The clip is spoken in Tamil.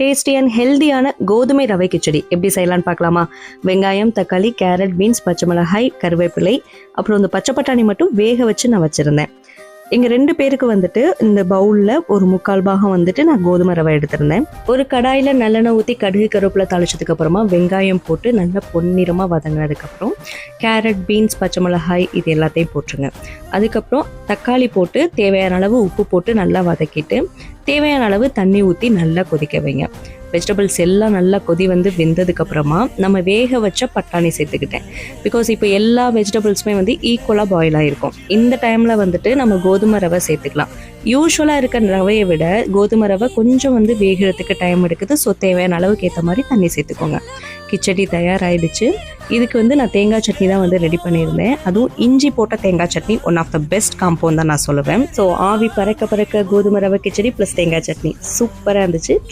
டேஸ்டி அண்ட் ஹெல்தியான கோதுமை ரவை கிச்சடி. எப்படி செய்யலாம்னு பார்க்கலாமா? வெங்காயம் தக்காளி கேரட் பீன்ஸ் பச்சை மிளகாய் கருவேப்பிலை அப்புறம் இந்த பச்சை பட்டாணி மட்டும் வேக வச்சு நான் வச்சுருந்தேன். எங்கள் ரெண்டு பேருக்கு வந்துட்டு இந்த பவுலில் ஒரு முக்கால் பாகம் வந்துட்டு நான் கோதுமை ரவை எடுத்திருந்தேன். ஒரு கடாயில் நல்லெண்ணெய் ஊற்றி கடுகு கருவேப்பிலை தாளிச்சதுக்கு அப்புறமா வெங்காயம் போட்டு நல்லா பொன்னிறமாக வதங்கினதுக்கப்புறம் கேரட் பீன்ஸ் பச்சை மிளகாய் இது எல்லாத்தையும் போட்டுருங்க. அதுக்கப்புறம் தக்காளி போட்டு தேவையான அளவு உப்பு போட்டு நல்லா வதக்கிட்டு தேவையான அளவு தண்ணி ஊற்றி நல்லா கொதிக்க வைங்க. வெஜிடபிள்ஸ் எல்லாம் நல்லா கொதி வந்து வெந்ததுக்கு அப்புறமா நம்ம வேக வச்ச பட்டாணி சேர்த்துக்கிட்டேன். பிகாஸ் இப்போ எல்லா வெஜிடபிள்ஸுமே வந்து ஈக்குவலாக பாயில் ஆகிருக்கும் இந்த டைமில் வந்துட்டு நம்ம கோதுமை ரவை சேர்த்துக்கலாம். யூஸ்வலாக இருக்க ரவையை விட கோதுமை ரவை கொஞ்சம் வந்து வேகிறதுக்கு டைம் எடுக்குது. ஸோ தேவையான அளவுக்கு ஏற்ற மாதிரி தண்ணி சேர்த்துக்கோங்க. கிச்சடி தயாராகிடுச்சு இதுக்கு வந்து நான் தேங்காய் சட்னி தான் வந்து ரெடி பண்ணியிருந்தேன். அதுவும் இஞ்சி போட்ட தேங்காய் chutney one of the best compound தான் நான் சொல்லுவேன். ஸோ ஆவி பறக்க பறக்க கோதுமை ரவை கிச்சடி ப்ளஸ் தேங்காய் சட்னி. சூப்பராக இருந்துச்சு.